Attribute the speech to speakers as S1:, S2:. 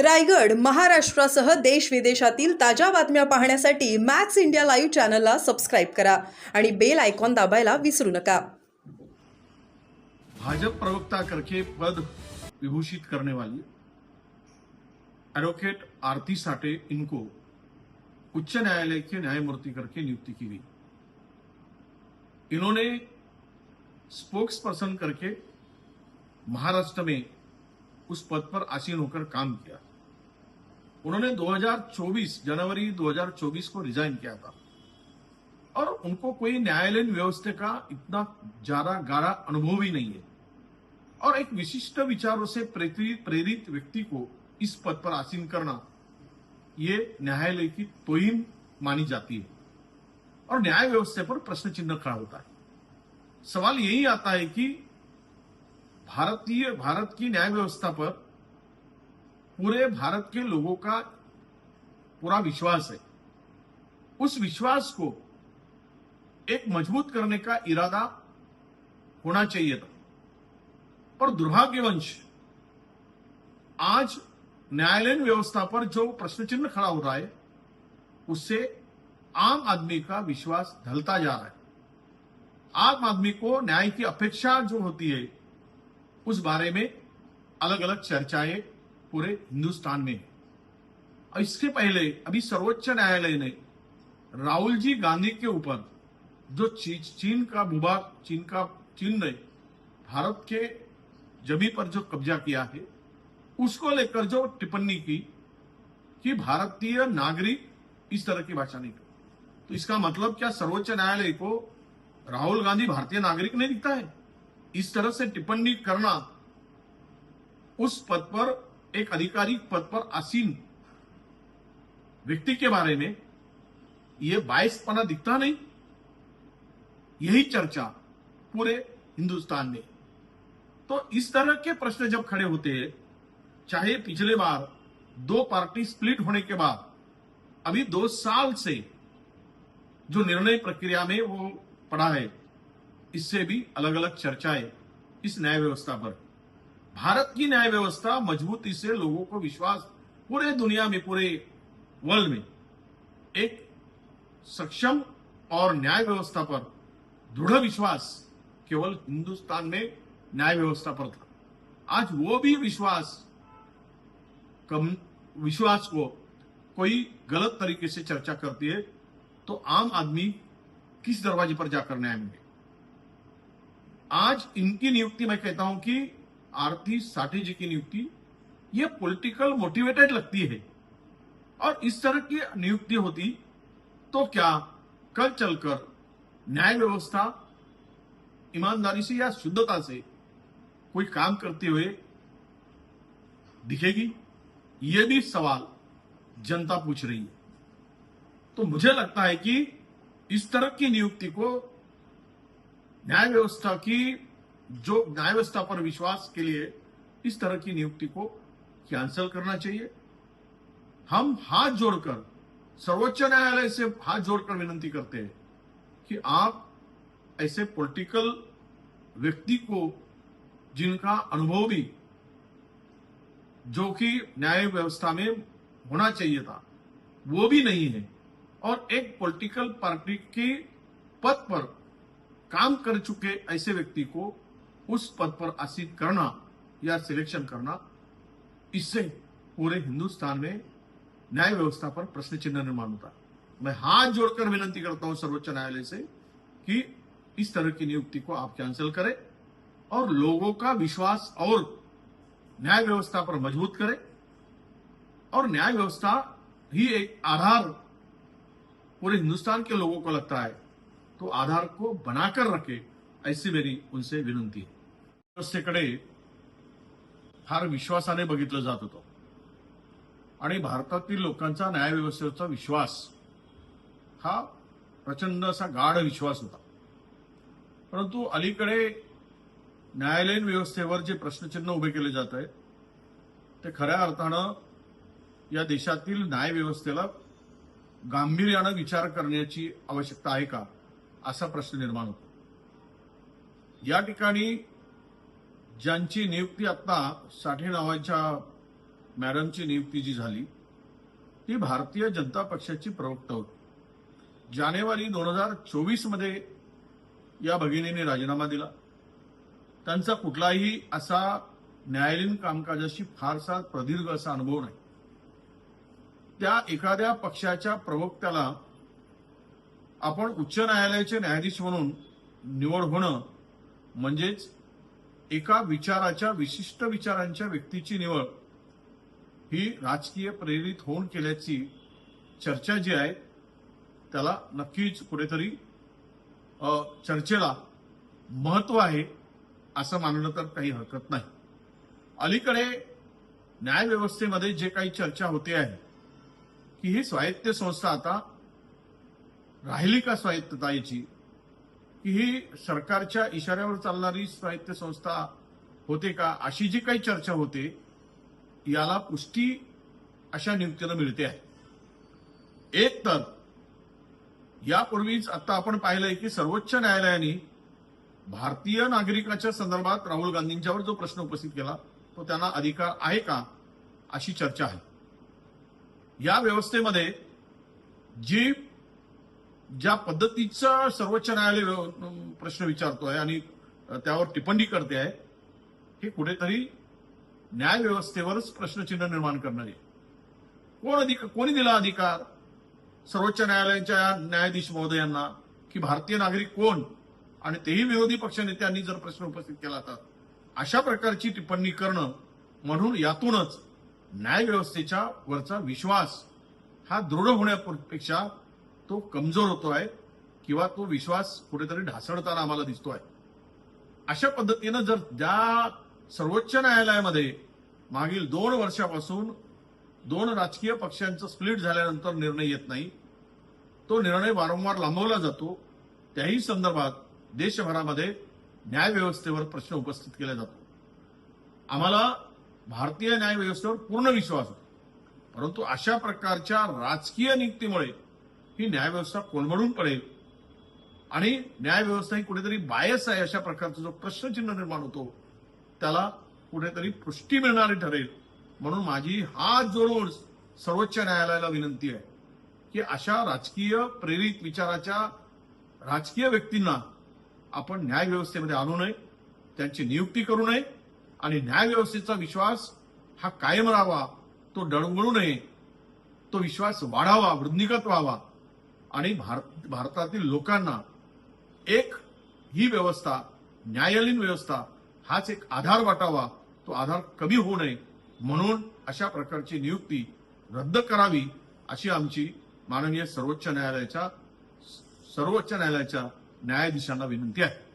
S1: रायगड महाराष्ट्रासह देश विदेशातील ताज्या बातम्या पाहण्यासाठी मॅक्स इंडिया लाईव्ह चॅनलला सबस्क्राईब करा आणि बेल आयकॉन दाबायला विसरू नका.
S2: भाजप प्रवक्ता करके पद विभूषित करने वाली एडवोकेट आरती साटे इनको उच्च न्यायालय के न्यायमूर्ति करके नियुक्ति की गई। इन्होंने स्पोक्स पर्सन करके महाराष्ट्र में उस पद पर आसीन होकर काम किया। उन्होंने 2024 जनवरी 2024 को रिजाइन किया था। और उनको कोई न्यायालयीन व्यवस्था का इतना ज़्यादा गाढ़ा अनुभव ही नहीं है। और एक विशिष्ट विचारों से प्रेरित व्यक्ति को इस पद पर आसीन करना, ये न्यायालय की तोहिन मानी जाती है। और न्याय व्यवस्था पर प्रश्न चिन्ह खड़ा होता है। सवाल यही आता है कि भारतीय, भारत की न्याय व्यवस्था पर पूरे भारत के लोगों का पूरा विश्वास है। उस विश्वास को एक मज़बूत करने का इरादा होना चाहिए था। पर दुर्भाग्यवंश, आज न्यायालयीन व्यवस्था पर जो प्रश्न चिन्ह खड़ा हो रहा है, उससे आम आदमी का विश्वास ढलता जा रहा है। आम आदमी को न्याय की अपेक्षा जो होती है, उस बारे में अलग अलग चर्चाएँ पूरे हिंदुस्तान में। और इसके पहले अभी सर्वोच्च न्यायालय ने राहुल जी गांधी के ऊपर जो चीन का भूभाग, चीन का चीन ने भारत के जमी पर जो कब्जा किया है, उसको लेकर जो टिप्पणी की कि भारतीय नागरिक इस तरह की भाषा नहीं करते। तो इसका मतलब क्या सर्वोच्च न्यायालय को राहुल गांधी भारतीय नागरिक नहीं दिखता है? इस तरह से टिप्पणी करना उस पद पर एक आधिकारिक पद पर आसीन व्यक्ति के बारे में ये बायसपना दिखता नहीं। यही चर्चा पूरे हिंदुस्तान में। तो इस तरह के प्रश्न जब खड़े होते हैं, चाहे पिछले बार दो पार्टी स्प्लिट होने के बाद, अभी दो साल से जो निर्णय प्रक्रिया में वो पड़ा है, इससे भी अलग अलग चर्चाएँ इस न्याय व्यवस्था पर। भारत की न्याय व्यवस्था मजबूती से लोगों को विश्वास पूरे दुनिया में, पूरे वर्ल्ड में एक सक्षम और न्याय व्यवस्था पर दृढ़ विश्वास केवल हिंदुस्तान में न्याय व्यवस्था पर था। आज वो भी विश्वास कम, विश्वास को कोई गलत तरीके से चर्चा करती है तो आम आदमी किस दरवाजे पर जाकर न्याय मांगे आज इनकी नियुक्ति मैं कहता हूँ कि आरती साठी जी की नियुक्ति, ये पॉलिटिकल मोटिवेटेड लगती है। और इस तरह की नियुक्ति होती तो क्या कल चलकर न्याय व्यवस्था ईमानदारी से या शुद्धता से कोई काम करते हुए दिखेगी? ये भी सवाल जनता पूछ रही है। तो मुझे लगता है कि इस तरह की नियुक्ति को न्याय व्यवस्था की जो न्याय व्यवस्था पर विश्वास के लिए इस तरह की नियुक्ति को कैंसिल करना चाहिए। हम हाथ जोड़कर, सर्वोच्च न्यायालय से हाथ जोड़कर विनती करते हैं कि आप ऐसे पॉलिटिकल व्यक्ति को, जिनका अनुभव भी जो कि न्याय व्यवस्था में होना चाहिए था, वो भी नहीं है, और एक पॉलिटिकल पार्टी के पद पर काम कर चुके ऐसे व्यक्ति को उस पद पर आसीन करना या सिलेक्शन करना, इससे पूरे हिंदुस्तान में न्याय व्यवस्था पर प्रश्न चिन्ह निर्माण होता है। मैं हाथ जोड़कर विनती करता हूँ सर्वोच्च न्यायालय से कि इस तरह की नियुक्ति को आप कैंसिल करें और लोगों का विश्वास और न्याय व्यवस्था पर मज़बूत करें और न्याय व्यवस्था ही एक आधार पूरे हिंदुस्तान के लोगों को लगता है। तो आधार को बनाकर रखे, ऐसी मेरी उनसे विनंती आहे व्यवस्थेकडे फार विश्वासाने बघितलं जात होतं. आणि भारतातील लोकांचा न्यायव्यवस्थेचा विश्वास हा प्रचंड असा गाढ विश्वास होता. परंतु अलीकडे न्यायालयीन व्यवस्थेवर जे प्रश्नचिन्ह उभे केले जात आहेत ते खऱ्या अर्थानं या देशातील न्याय व्यवस्थेला गांभीर्यानं विचार करण्याची आवश्यकता आहे का असा प्रश्न निर्माण होतो. या ठिकाणी ज्यांची नियुक्ती आता साठे नावाच्या मॅडमची नियुक्ती जी झाली ती भारतीय जनता पक्षाची प्रवक्ता होती. जानेवारी दोन हजार चोवीसमध्ये या भगिनीने राजीनामा दिला. त्यांचा कुठलाही असा न्यायालयीन कामकाजाशी फारसा प्रदीर्घ असा अनुभव नाही. त्या एखाद्या पक्षाच्या प्रवक्त्याला आपण उच्च न्यायालयाचे न्यायाधीश म्हणून निवड होणं म्हणजेच एका विचाराच्या विशिष्ट विचारांच्या व्यक्तीची निवड ही राजकीय प्रेरित होऊन केल्याची चर्चा जी आहे त्याला नक्कीच कुठेतरी चर्चेला महत्त्व आहे असं मानलं तर काही हरकत नाही. अलीकडे न्यायव्यवस्थेमध्ये जे काही चर्चा होते आहे की ही स्वायत्त संस्था आता राहिली का स्वायत्तता याची की ही सरकारच्या इशाऱ्यावर चालणारी साहित्य संस्था होते का? अशी जी काही चर्चा होते याला पुष्टी अशा नियुक्तीनं मिळते आहे. एक तर यापूर्वीच आता आपण पाहिलंय की सर्वोच्च न्यायालयाने भारतीय नागरिकाच्या संदर्भात राहुल गांधींच्यावर जो प्रश्न उपस्थित केला तो त्यांना अधिकार आहे का अशी चर्चा आहे. या व्यवस्थेमध्ये जी ज्या पद्धतीचा सर्वोच्च न्यायालय प्रश्न विचारतोय आणि त्यावर टिप्पणी करते आहे हे कुठेतरी न्यायव्यवस्थेवरच प्रश्नचिन्ह निर्माण करणारे कोण अधिक कोणी दिला अधिकार? सर्वोच्च न्यायालयाच्या न्यायाधीश महोदयांना की भारतीय नागरिक कोण? आणि तेही विरोधी पक्षनेत्यांनी जर प्रश्न उपस्थित केला तर. अशा प्रकारची टिप्पणी करणं म्हणून यातूनच न्यायव्यवस्थेच्या वरचा विश्वास हा दृढ होण्यापेक्षा तो कमजोर होतोय किंवा तो विश्वास कुठेतरी ढासळताना आम्हाला दिसतोय. अशा पद्धतीनं जर ज्या सर्वोच्च न्यायालयामध्ये मागील दोन वर्षापासून दोन राजकीय पक्षांचं स्प्लिट झाल्यानंतर निर्णय येत नाही तो निर्णय वारंवार लांबवला जातो त्याही संदर्भात देशभरामध्ये न्यायव्यवस्थेवर प्रश्न उपस्थित केला जातो. आम्हाला भारतीय न्यायव्यवस्थेवर पूर्ण विश्वास होतो. परंतु अशा प्रकारच्या राजकीय नियुक्तीमुळे ही न्यायव्यवस्था कोलमडून पडेल. आणि न्यायव्यवस्था ही कुठेतरी बायस आहे अशा प्रकारचा जो प्रश्नचिन्ह निर्माण होतो त्याला कुठेतरी पुष्टी मिळणारी ठरेल. म्हणून माझी हात जोडून सर्वोच्च न्यायालयाला विनंती आहे की अशा राजकीय प्रेरित विचाराच्या राजकीय व्यक्तींना आपण न्यायव्यवस्थेमध्ये आणू नये त्यांची नियुक्ती करू नये आणि न्यायव्यवस्थेचा विश्वास हा कायम राहावा तो डळमळू नये तो विश्वास वाढावा वृद्धिगत व्हावा. आणि भारत भारतातील लोकांना एक ही व्यवस्था न्यायालयीन व्यवस्था हाच एक आधार वाटावा तो आधार कमी होऊ नये म्हणून अशा प्रकारची नियुक्ती रद्द करावी अशी आमची माननीय सर्वोच्च न्यायालयाच्या सर्वोच्च न्यायालयाच्या न्यायाधीशांना विनंती आहे.